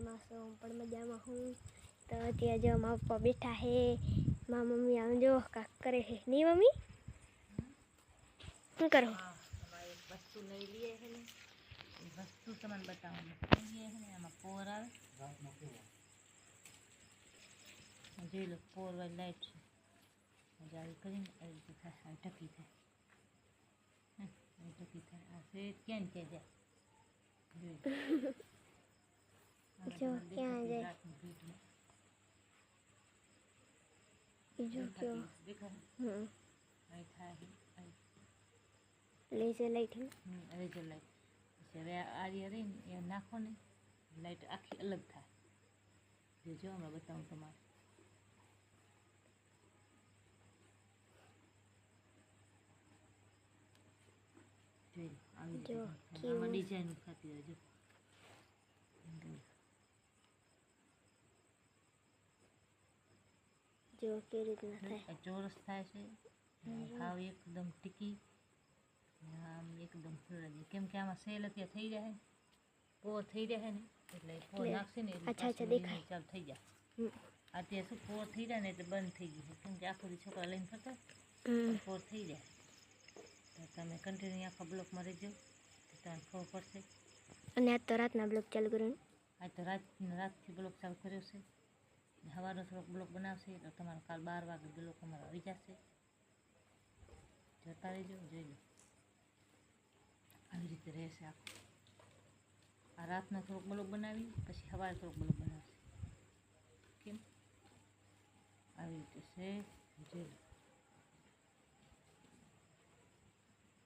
મજામાં છો હું પણ મજામાં હું તો અત્યારે જો મારા પપ્પા બેઠા હે મારા મમ્મી આમ જો કાક કરે હે નહીં મમ્મી શું કરો હા તમારે એક વસ્તુ લઈ લઈએ છે ને એ વસ્તુ તમને બતાવવાનું લઈએ છે ને એમાં પોર આવે આ જોઈ લો પોર વાળી લાઈટ છે હજી આવી કરીને આવી રીતે થાય આવી ટકી થાય હમ, આવી ટકી થાય આ છે ક્યાં ને ક્યાં જાય જોઈ લો. આમાં જો ક્યાં જાય? રાતની કયો હમ અહીં થાય છે, લેઝર લાઈટ હવે જો લાઈટ પછી હવે આ રહી ને એ નાખો ને લાઈટ આખી અલગ થાય જો જો હમણાં બતાવું તમારે જો. આમાં ડિઝાઇન થતી હોય જો જો કેવી રીતના થાય આ ચોરસ થાય છે ભાવ એકદમ ટીકી ને આમ એકદમ સરળ કેમ કે આમાં સેલ અત્યારે થઈ જાય પોર થઈ જાય ને એટલે પોર એટલે નાખશે ને એટલે અચ્છા, અચ્છા, પાછું દેખાય. ચાલુ થઈ જાય હમ અત્યારે શું પોર થઈ જાય ને એટલે બંધ થઈ ગયું છે કેમ કે આખો દી છોકરા લઈને ફરતા હમ પોર થઈ જાય તો તમે કન્ટિન્યુ આખા બ્લોકમાં રહેજો તો તમને ખબર પડશે અને આજ તો રાતના બ્લોગ ચાલુ કર્યું આજ તો રાત રાતથી બ્લોક ચાલુ કર્યો છે ને સવારનો થોડોક બ્લોક બનાવશે તો તમારો કાલ બાર વાગે બ્લોક અમારો આવી જશે. જતા રહેજો જોઈ લો. આવી રીતે રહેશે આખું. આ રાતનો થોડોક બ્લોક બનાવી પછી સવારે થોડોક બ્લોક બનાવશે. કેમ? આવી રીતે છે જોઈ લો.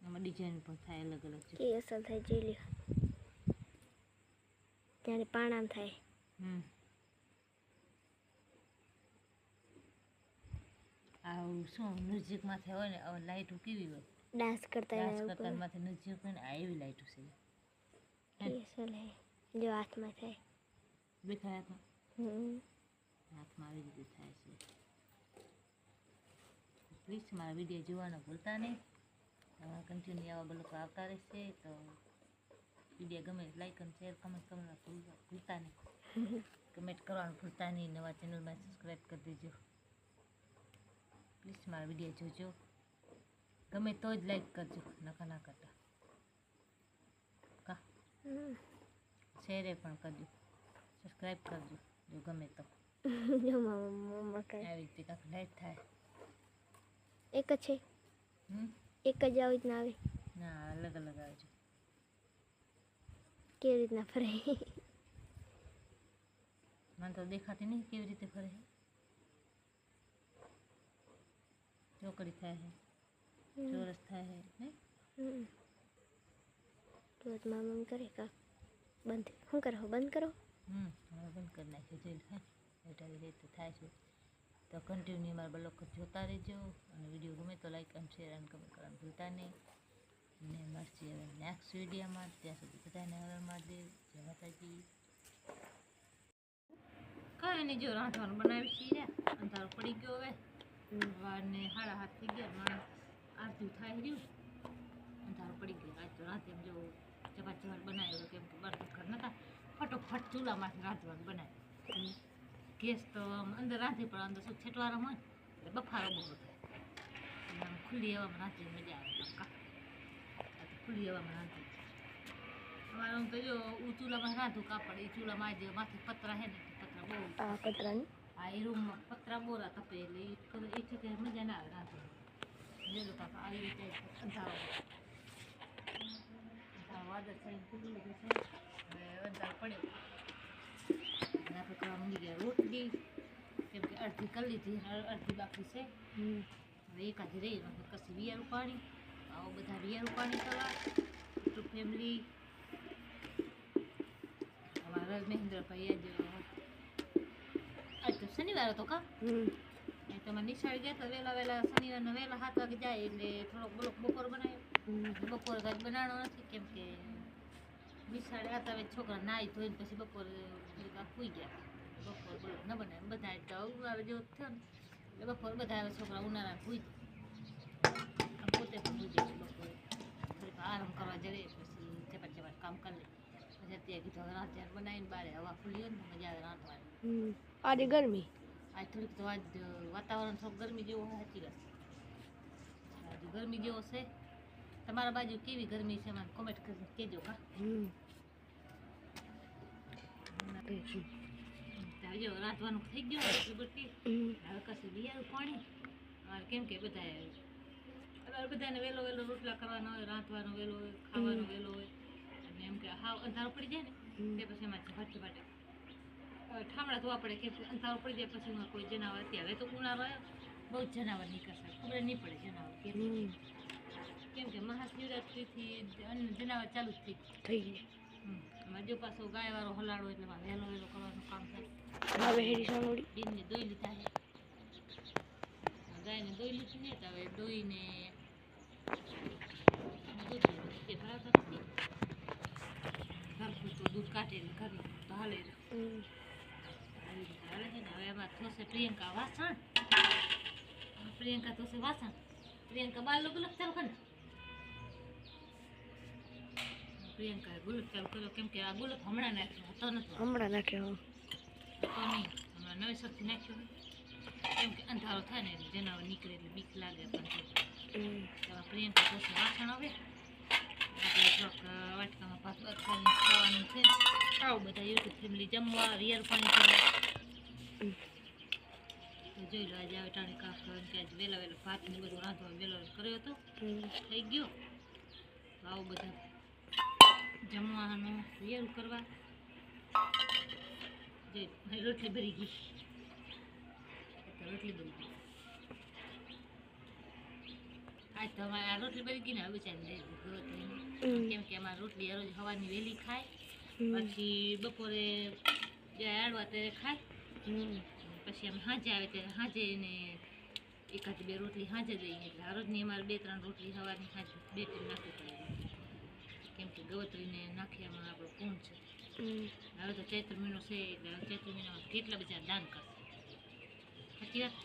આમાં ડિઝાઇન પણ થાય અલગ અલગ છે. એ અસલ થાય જોઈ લો ત્યારે પાણામ થાય. હમ. આવું શું મ્યુઝિકમાંથી હોય ને લાઇટો કેવી હોય. ડાન્સ કરતા ડાન્સ કરતા માંથી મ્યુઝિક હોય ને આ એવી લાઇટો છે. જો હાથમાં થાય. દેખાય હાથમાં? હાથમાં આવી રીતે થાય છે. પ્લીઝ મારા વીડિયો જોવાનો ભૂલતા નહીં. કન્ટિન્યુ આવા બ્લોકો આવતા રહેશે તો વીડિયો ગમે લાઈક અને શેર કમેન્ટ કરવાનું ભૂલતા નહીં. કમેન્ટ કરવાનું ભૂલતા નહીં. નવા ચેનલમાં સબસ્ક્રાઈબ કરી દેજો. પ્લીઝ મારા વીડિયો જોજો. ગમે તો જ લાઈક કરજો નકા ના કરતા. કા? શેરે પણ કરજો. સબસ્ક્રાઈબ કરજો જો ગમે તો. આવી રીતે કાંક લાઈટ થાય. એક જ છે. એક જ આવી રીતના આવે. ના અલગ અલગ આવે છે. કેવી રીતના ફરે? મને તો દેખાતી નહીં કેવી રીતે ફરે છે ચોકડી થાય છે ચોરસ થાય છે તો જ મારા કરે કા બંધ શું કરો બંધ કરો હમ હવે બંધ કરી નાખ્યું જોઈ લો હે આવી રીતે થાય છે। તો કન્ટિન્યુ અમારા બ્લોગ જોતા રહેજો અને વીડિયો ગમે તો લાઈક અને શેર અને કમેન્ટ કરવાનું ભૂલતા નહીં. ને મળશે હવે નેક્સ્ટ વિડીયોમાં ત્યાં સુધી બધાને હવે મહાદેવ. જય માતાજી. કાંઈ નહીં જો રાંધવાનું બનાવી છીએ અંધારો પડી ગયો હવે વારને સાડા હાથ થઈ ગયા, માણસ આરતી થાય રહ્યું. તારું પડી ગયો આજ તો રાતે એમ જો ચપાટ ચપાટ બનાવ્યો કેમ કે બરફ ઘર નતા. ફટોફટ ચૂલામાંથી રાંધવાનું બનાવ્યું. ગેસ તો આમ અંદર રાંધે, પણ અંદર શું છેટવારામાં હોય? એટલે બફારો બહુ થાય આમ ખુલ્લી હવામાં રાંધી મજા આવે કાપડ ખુલ્લી હવામાં રાંધી અમારે આમ તો જો હું ચૂલામાં રાંધું કાપડ એ ચૂલામાં આજે માથે પતરા હે ને, પતરા બહુ આ પતરાની આ એ રૂમમાં પતરા બોરા તપે એટલે એ કરે એ છે કે મજા ના આવે રાંધવાની જે લોકો આવી રીતે અંધારો અંધારો વાદળ થઈને ખુલ્લું લીધું છે હવે અંધારો પડ્યો અને આપણે કરવા માંડી ગયા રોટલી કેમ કે અડધી કરી લીધી અને અડધી બાકી છે હમ હવે એકાદી રહી એટલે કશી વિયારું પાણી આવો બધા વિયારું પાણી કરવા ટુ ફેમિલી અમારા મહેન્દ્રભાઈ આજ આજ તો શનિવાર હતો કા? તમે નિશાળ ગયા તો વહેલા વહેલા શનિવારના વહેલા સાત વાગે જાય એટલે થોડોક બ્લોક બપોર બનાવ્યો. બપોર કાંઈ બનાવવાનો નથી કેમ કે નિશાળે હતા હવે છોકરા નાહી ધોઈને પછી બપોર સુઈ ગયા. બપોર બ્લોક ન બનાવે. બધા એટલે ઉનાળો જેવો થયો ને. એટલે બપોર બધા હવે છોકરા ઉનાળા ભૂઈ પોતે પણ ભૂઈ જાય બપોરે. થોડીક આરામ કરવા જઈએ પછી ચપાટ ચપાટ કામ કરી લઈએ પછી અત્યારે કીધું રાત બનાવીને બારે હવા ખુલ્લી હોય ને મજા આવે હમ. આજે ગરમી? આજ થોડીક તો આજ વાતાવરણ થોડું ગરમી જેવું હોય સાચી વાત. આજે ગરમી જેવો છે. તમારા બાજુ કેવી ગરમી છે? મને કોમેન્ટ કરીને કહેજો હા. હવે રાંધવાનું થઈ ગયું બધી હવે કશું બિયારું પાણી. કેમ કે બધા અમારે બધાને વહેલો વહેલો રોટલા કરવાનો હોય રાંધવાનો વહેલો હોય ખાવાનો. વહેલો હોય. અને એમ કે હાવ અંધારો પડી જાય ને તે પછી એમાં ઝપાટ હવે ઠામડા ધોવા પડે કે અંધારો પડી જાય પછી એમાં કોઈ જનાવર અત્યારે તો ઉનાળો બહુ જ જનાવર નીકળશે. ખબર નહીં પડે જનાવર કે કેમ કે મહાશિવરાત્રિથી અન્ય જનાવર ચાલુ જ થઈ થઈ. એમાં જો પાછો ગાય વાળો હલાડો એટલે વહેલો વહેલો કરવાનું કામ થાય. હવે હેડી સાંભળી. બેનને દોઈ લીધા છે. ગાયને દોઈ લીધી ને તો હવે દોઈને તે બરાબર દૂધ કાઢે ને તો હાલે. હાલે છે ને હવે એમાં થશે પ્રિયંકા વાસણ. પ્રિયંકા થશે વાસણ. પ્રિયંકા બાર ગુલાબ ચાલુ કરે પ્રિયંકાએ ગુલાબ ચાલુ કર્યો કેમ કે આ ગુલાબ હમણાં નાખ્યો હતો નથી હમણાં નાખ્યો તો નહીં હમણાં નવેસરથી નાખ્યો ને. કેમ કે અંધારો થાય ને એટલે જનાવર નીકળે એટલે બીક લાગે પણ પ્રિયંકા થશે વાસણ હવે. વાટકામાં ભાત ખાવાનું છે. આવું બધા યુટ્યુબ ફેમિલી જમવા રિયર પાણી જોઈ લો આજે આવે ટાણે કરવાનું કે આજે વહેલા વહેલા ભાત ને બધું રાંધવા વહેલો વહેલો કર્યો હતો. થઈ ગયો? આવો બધા જમવાનું રિયર કરવા. જોઈ રોટલી ભરી ગઈ. રોટલી બની ગઈ. આજ તો અમારે આ રોટલી ભરી ગઈ ને હવે ચાલી કેમ કે અમારે રોટલી રોજ હવાની વહેલી ખાય. પછી બપોરે જ્યારે આડવા ત્યારે ખાય. પછી અમે સાંજે આવે ત્યારે હાજે એને એકાદ બે રોટલી સાંજે લઈએ. એટલે આ રોજની અમારે બે ત્રણ રોટલી સવારની સાંજે બે ટીમ નાખવી પડે. કેમ કે ગવતરીને નાખ્યામાં આપણો પૂન છે. હવે તો ચૈત્ર મહિનો છે એટલે ચૈત્ર મહિનામાં કેટલા બધા દાન કરશે. સાચી વાત?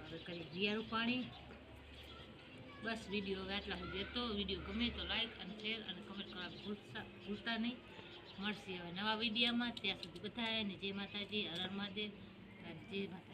હવે કરી દિયારું પાણી. બસ વીડિયો આટલા સુધી હતો. વીડિયો ગમે તો લાઈક અને શેર અને કમેન્ટ કરવા ભૂલતા ભૂલતા નહીં. મળશે. હવે નવા વિડીયોમાં ત્યાં સુધી બધાને જય માતાજી હરણ મહાદેવ જય માતા